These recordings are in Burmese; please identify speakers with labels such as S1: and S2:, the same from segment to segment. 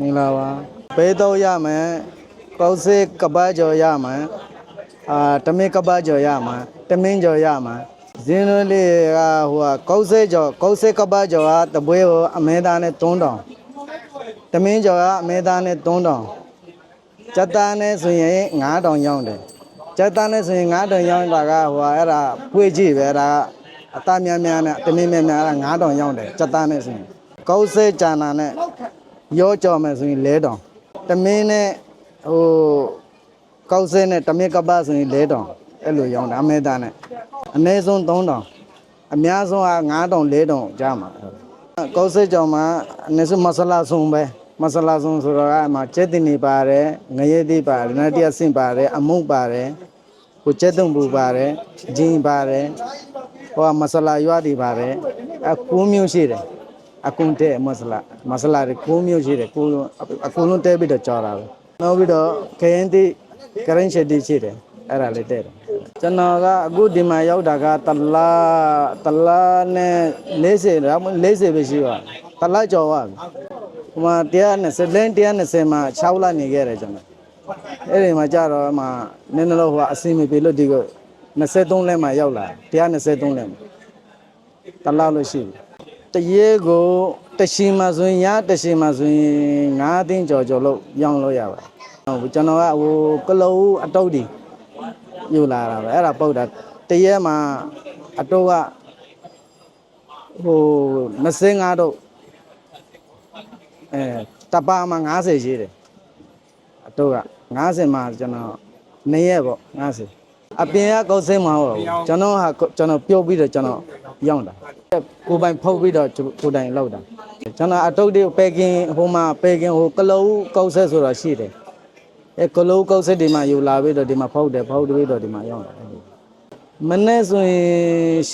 S1: မင်္ဂလာပါဘေးတော့ရမယ်ကောက်စေကပတ်ကြော်ရမယ်အာတမင်ကပတ်ကြော်ရမယ်တမင်ကြော်ရမယ်ဇင်းတို့လေးကဟိုကကောက်စေကြော်ကောက်စေကပတ်ကြော်ကတပွဲကိုအမဲသားနဲ့3000တမင်ကြော်ကအမဲသားနဲ့3000စက်သားနဲ့ဆိုရင်9000ရောင်းတယ်စက်သားနဲ့ဆိုရင်9000ရောင်းတာကဟိုကအဲ့ဒါပွေကြည့်ပဲအဲ့ဒါအသားများများနဲ့တမင်များများအဲ့ဒါ9000ရောင်းတယ်စက်သားနဲ့ဆိုရင်ကောက်စေဂျာနာနဲ့ ရောကြော်မယ်ဆိုရင်လဲတောင်တမင်းနဲ့ဟိုကောက်စဲနဲ့တမင်ကပ္ပဆိုရင်လဲတောင်အဲ့လိုရောင်းတာအမဲသားနဲ့အနည်းဆုံး3000အများဆုံးက9000 4000ကြားမှာကောက်စဲကြော်မှာအနည်းဆုံးမဆလာဆုံးပဲမဆလာဆုံးဆိုတော့အမှကျက်တင်နေပါတယ်ငရဲသေးပါတယ်နတ်တရားဆင့်ပါတယ်အမုတ်ပါတယ်ကိုကျက်တုံပူပါတယ်ဂျင်းပါတယ်ဟိုကမဆလာရွာတွေပါတယ်အကူမျိုးရှိတယ် အကုန်တဲ့မဆလာမဆလာကိုမျိုးရှိတယ်ကိုအကုန်လုံးတဲပြီးတော့ကြော်တာပဲနောက်ပြီးတော့ခရင်တိကရင်ရှက်တိရှိတယ်အဲ့ဒါလေးတဲ့တယ်ကျွန်တော်ကအခုဒီမှာရောက်တာကတလားတလားနဲ့40တော့40ပဲရှိပါတလားကြော်ပါပြီဟိုမှာ120လင်း120မှာ6လနေခဲ့တယ်ကျွန်တော်အဲ့ဒီမှာကြတော့မှနည်းနည်းတော့ဟိုကအစီမပြေလို့ဒီက23လဲမှာရောက်လာ123လဲမှာတလားလို့ရှိပြီ တရေကိုတရှိမှဆိုရင်ရတရှိမှဆိုရင်9သိန်းကျော်ကျော်လို့ရောင်းလို့ရပါတယ်ဟုတ်ကျွန်တော်ကဟိုကလောအတုတ်ဒီယူလာတာပဲအဲ့ဒါပုတ်တာတရေမှာအတုတ်ကဟို25တော့အဲတပါမှာ90ရှိတယ်အတုတ်က90မှာကျွန်တော်2ရက်ပေါ့90 အပြင်ကကောက်စင်းမှာဟုတ်ကျွန်တော်ဟာကျွန်တော်ပြုတ်ပြီးတော့ကျွန်တော်ရောင်းတာကိုယ်ပိုင်ဖုတ်ပြီးတော့ကိုယ်တိုင်လောက်တာကျွန်တော်အတုတ်တွေပဲကင်းဟိုမှာပဲကင်းဟိုကလုံးကောက်ဆက်ဆိုတော့ရှိတယ်အဲကလုံးကောက်ဆက်ဒီမှာယူလာပြီးတော့ဒီမှာဖုတ်တယ်ဖုတ်ပြီးတော့ဒီမှာရောက်တယ်မနေ့ဆိုရ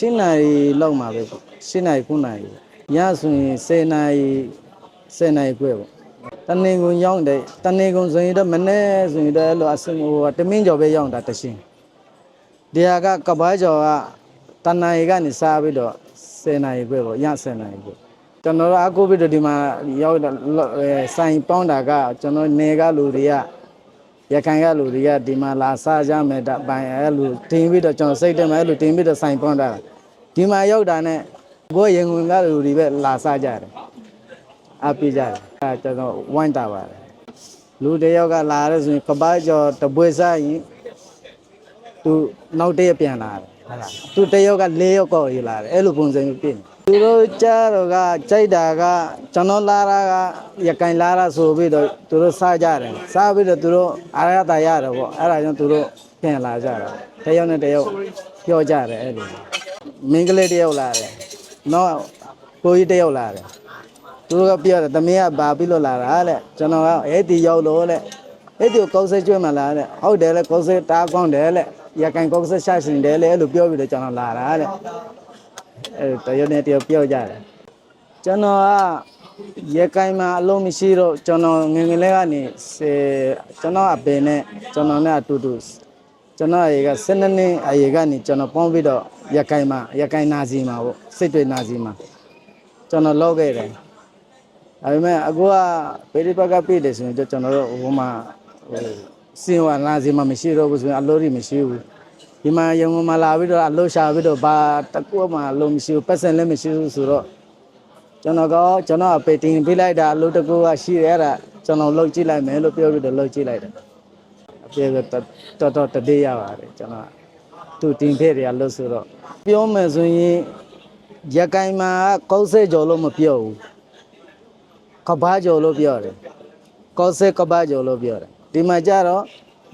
S1: င်၈နာရီလောက်မှာပဲ၈နာရီ9နာရီညဆိုရင်10နာရီ10နာရီခွဲပေါ့တနေ့ကုန်ရောက်တယ်တနေ့ကုန်ဆိုရင်တော့မနေ့ဆိုရင်တော့အဲ့လိုအစင်ဟိုတမင်းကျော်ပဲရောက်တာတရှင်း ဒီဟာကကပားကျော်ကတဏ္ဍာရီကနေစားပြီးတော့10နာရီခွဲပေါ့ည10နာရီခွဲကျွန်တော်တို့အကူပြီးတော့ဒီမှာရောက်တော့ဆိုင်ပေါင်းတာကကျွန်တော်နေကလူတွေကရခိုင်ကလူတွေကဒီမှာလာစားကြမယ်တပိုင်အဲ့လိုတင်ပြီးတော့ကျွန်တော်စိတ်ထဲမှာအဲ့လိုတင်ပြီးတော့ဆိုင်ပေါင်းတာဒီမှာရောက်တာနဲ့ဘိုးရင်ဝင်ကလူတွေပဲလာစားကြတယ်အပြကြတယ်အဲကျွန်တော်ဝိုင်းတာပါတယ်လူတယောက်ကလာရဲဆိုရင်ကပတ်ကျော်တပွေစားရင် သူနောက်တည့်ပြန်လာတယ်ဟုတ်လားသူတယောက်က၄ယောက်ကောက်ရလာတယ်အဲ့လိုပုံစံမျိုးပြင်သူတို့ကြားတော့ကကြိုက်တာကကျွန်တော်လာတာကရကင်လာတာဆိုပြီးတော့သူတို့စားကြတယ်စားပြီးတော့သူတို့အာရတာရတယ်ပေါ့အဲ့ဒါကြောင့်သူတို့ပြန်လာကြတာတယောက်နဲ့တယောက်ပြောကြတယ်အဲ့လိုမင်းကလေးတယောက်လာတယ်နောက်ကိုကြီးတယောက်လာတယ်သူတို့ကပြောတယ်သမီးကဘာပြီးလို့လာတာတဲ့ကျွန်တော်ကအဲ့ဒီရောက်လို့တဲ့အဲ့ဒီကိုကောက်ဆက်ကျွဲ့မှလာတဲ့ဟုတ်တယ်လေကောက်ဆက်တားကောင်းတယ်လေ ရကန်ကောက်ဆက်ရှာရှင်တယ်လေအဲ့လိုပြောပြီးတော့ကျွန်တော်လာတာတဲ့အဲ့တရနဲ့တရပြောကြတယ်ကျွန်တော်ကရကန်မှာအလုံးမရှိတော့ကျွန်တော်ငယ်ငယ်လေးကနေစေကျွန်တော်အပင်နဲ့ကျွန်တော်နဲ့အတူတူကျွန်တော်ရေက12နှစ်အရေကနေကျွန်တော်ပေါင်းပြီးတော့ရကန်မှာရကန်နာစီမှာပေါ့စိတ်တွေနာစီမှာကျွန်တော်လောက်ခဲ့တယ်ဒါပေမဲ့အခုကပေရိပကပြည့်တယ်ဆိုရင်ကျွန်တော်တို့ဟိုမှာဟို စင်ဝါလာစီမှာမရှိတော့ဘူးဆိုရင်အလို့တွေမရှိဘူးဒီမှာရံကုန်မှာလာပြီးတော့အလို့ရှာပြီးတော့ဘာတကူမှအလို့မရှိဘူးပတ်စံလည်းမရှိဘူးဆိုတော့ကျွန်တော်ကကျွန်တော်အပေတင်ပေးလိုက်တာအလို့တကူကရှိတယ်အဲ့ဒါကျွန်တော်လှုပ်ကြည့်လိုက်မယ်လို့ပြောပြီးတော့လှုပ်ကြည့်လိုက်တယ်အပြေကတော်တော်တတိရပါတယ်ကျွန်တော်သူတင်ဖေးတွေကလှုပ်ဆိုတော့ပြောမယ်ဆိုရင်ရကိုင်မှာကောက်ဆဲကြော်လို့မပြောဘူးကဘာကျော်လို့ပြောတယ်ကောက်စဲကဘာကျော်လို့ပြောတယ် ဒီမှာကျတော့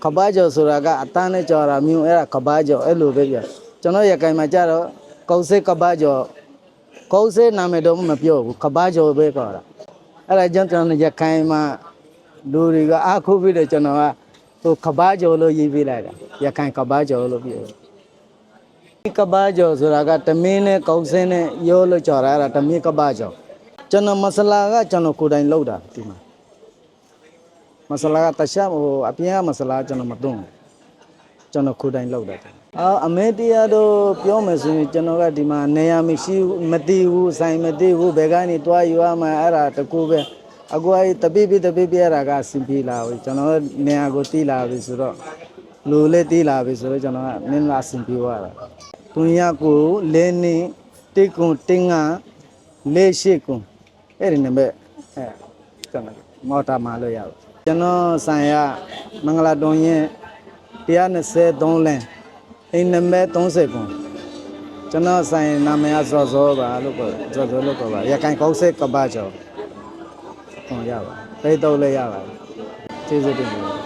S1: ကဘာကျော်ဆိုတာကအတန်းနဲ့ကြော်တာမျိုးအဲ့ဒါကဘာကျော်အဲ့လိုပဲပြောကျွန်တော်ရခိုင်မှာကျတော့ကောက်စဲကဘာကျော်ကောက်စဲနာမည်တော့မပြောဘူးကဘာကျော်ပဲခေါ်တာအဲ့ဒါကြောင့်ကျွန်တော်ရခိုင်မှာလူတွေကအားခုပြီးတော့ကျွန်တော်ကဟိုကဘာကျော်လို့ရေးပေးလိုက်တာရခိုင်ကဘာကျော်လို့ပြောတယ်ဒီကဘာကျော်ဆိုတာကတမင်းနဲ့ကောက်စဲနဲ့ရောလို့ကြော်တာအဲ့ဒါတမင်းကဘာကျော်ကျွန်တော်မဆလာကကျွန်တော်ကိုယ်တိုင်လုပ်တာဒီမှာ မဆလာကတခြားဟိုအပြင်ကမဆလာကျွန်တော်မသွင်းဘူးကျွန်တော်ကိုယ်တိုင်လုပ်တာအာအမေတရားတော့ပြောမယ်ဆိုရင်ကျွန်တော်ကဒီမှာနေရာမရှိဘူးမသိဘူးဆိုင်မသိဘူးဘယ်ကနေတွားယူရမှာအဲ့ဒါတကူပဲအခုအဲ့တပိပိတပိပိရတာကအဆင်ပြေလာပြီကျွန်တော်နေရာကိုတီးလာပြီဆိုတော့လူလေးတီးလာပြီဆိုတော့ကျွန်တော်ကနင်းလာအဆင်ပြေသွားတာသူရကိုလဲနေတိတ်ကွန်တင်းငါလေးရှိကွန်အဲ့ဒီနံပါတ်အဲကျွန်တော်မော်တာမှာလို့ရပါ ကျွန်တော်ဆိုင်ရမင်္ဂလာတုံရင်123လမ်းအိမ်နံပါတ်30ကွန်ကျွန်တော်ဆိုင်နာမည်ကဇော်ဇောပါလို့ပြောဇော်ဇောလို့ပြောပါရခိုင်ကောက်ဆက်ကပ္ပကျော်ဟောရပါသိတော့လည်းရပါတယ်ကျေးဇူးတင်ပါတယ်